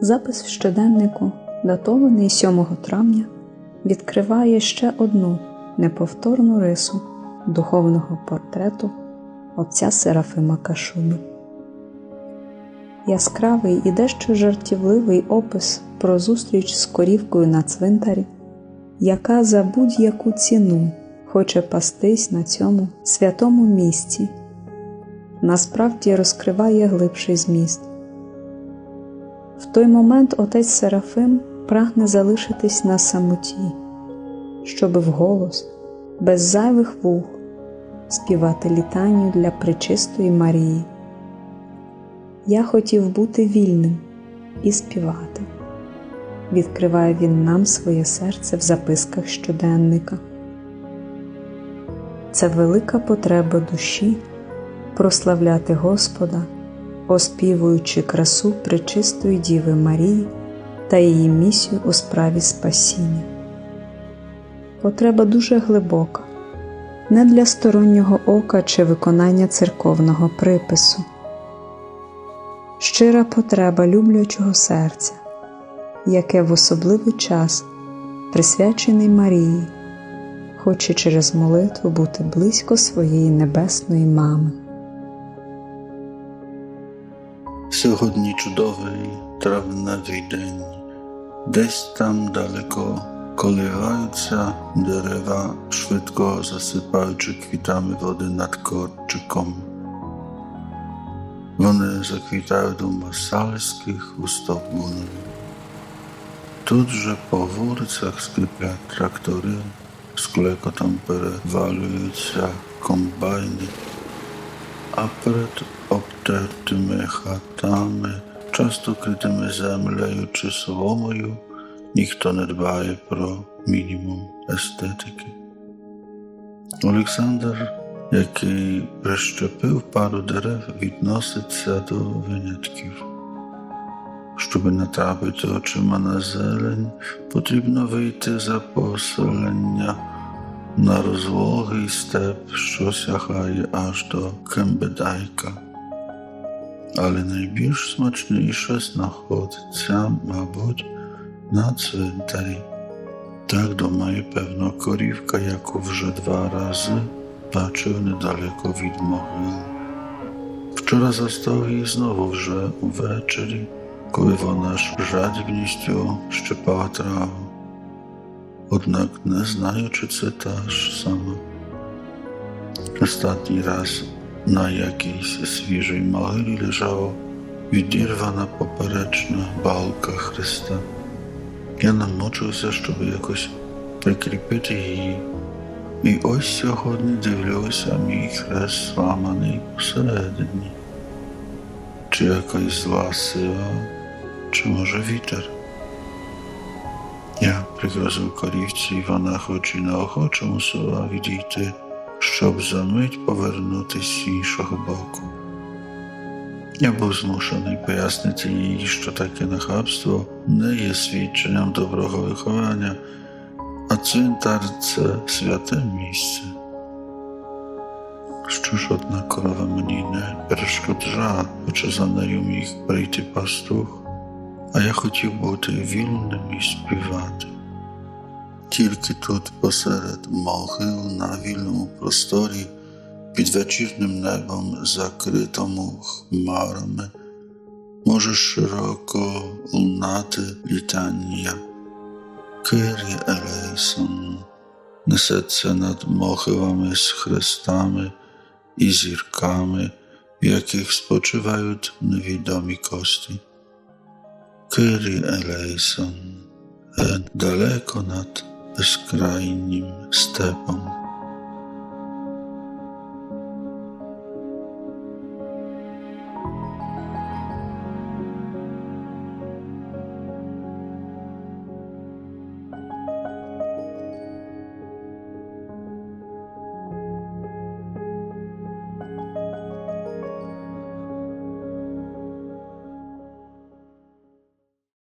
Запис в щоденнику, датований 7 травня, відкриває ще одну неповторну рису духовного портрету отця Серафима Кашуби. Яскравий і дещо жартівливий опис про зустріч з корівкою на цвинтарі, яка за будь-яку ціну хоче пастись на цьому святому місці, насправді розкриває глибший зміст. В той момент отець Серафим прагне залишитись на самоті, щоби вголос, без зайвих вух, співати літанню для пречистої Марії. Я хотів бути вільним і співати. Відкриває він нам своє серце в записках щоденника. Це велика потреба душі прославляти Господа, оспівуючи красу пречистої Діви Марії та її місію у справі спасіння. Потреба дуже глибока, не для стороннього ока чи виконання церковного припису. Щира потреба люблячого серця, яке в особливий час, присвячений Марії, хоче через молитву бути близько своєї небесної мами. Wschodni czudowej, trawnawej deń. Gdzieś tam daleko kolerajca drzewa szybko zasypajczy kwitamy wody nad korczykom. One zakwitają do masalskich ustop gór. Tutże po wórcach skrypia traktory, z klekotem perewalujca kombajny, a przed обтертими хатами, часто критими землею чи соломою, ніхто не дбає про мінімум естетики. Олександр, який прищепив пару дерев, відноситься до винятків. Щоб натрапити очима на зелень, потрібно вийти за поселення на розлогий степ, що сягає аж до Кембедайка. Але найбільш смачніше знаходиться, мабуть, на цвинтарі. Так думає, певно, корівка, яку вже два рази бачив недалеко від могил. Вчора застав її знову вже увечері, коли вона ж жадібністю щепала траву. Однак не знаю, чи це та ж сама. Останній раз на якійсь свіжій могилі лежала відірвана поперечна балка Христа. Я намучився, щоб якось прикріпити її. І ось сьогодні дивлюся мій хрест зламаний посередині. Чи якась зла сила, чи може вітер. Я пригрозив корівці, і вона хоч і неохоче мусила відійти, щоб за мить повернутися з іншого боку. Я був змушений пояснити їй, що таке нахабство не є свідченням доброго виховання, а цвинтар це святе місце. Що ж одна корова мені не перешкоджала, хоча за нею міг прийти пастух, а я хотів бути вільним і співати. Тільки тут посеред могил на вільному просторі під вечірнім небом, закритому хмарами, може широко лунати літання. Кирі Елейсон несеться над могилами з хрестами і зірками, в яких спочивають невідомі кості. Кирі Елейсон далеко над skrajnim stepom.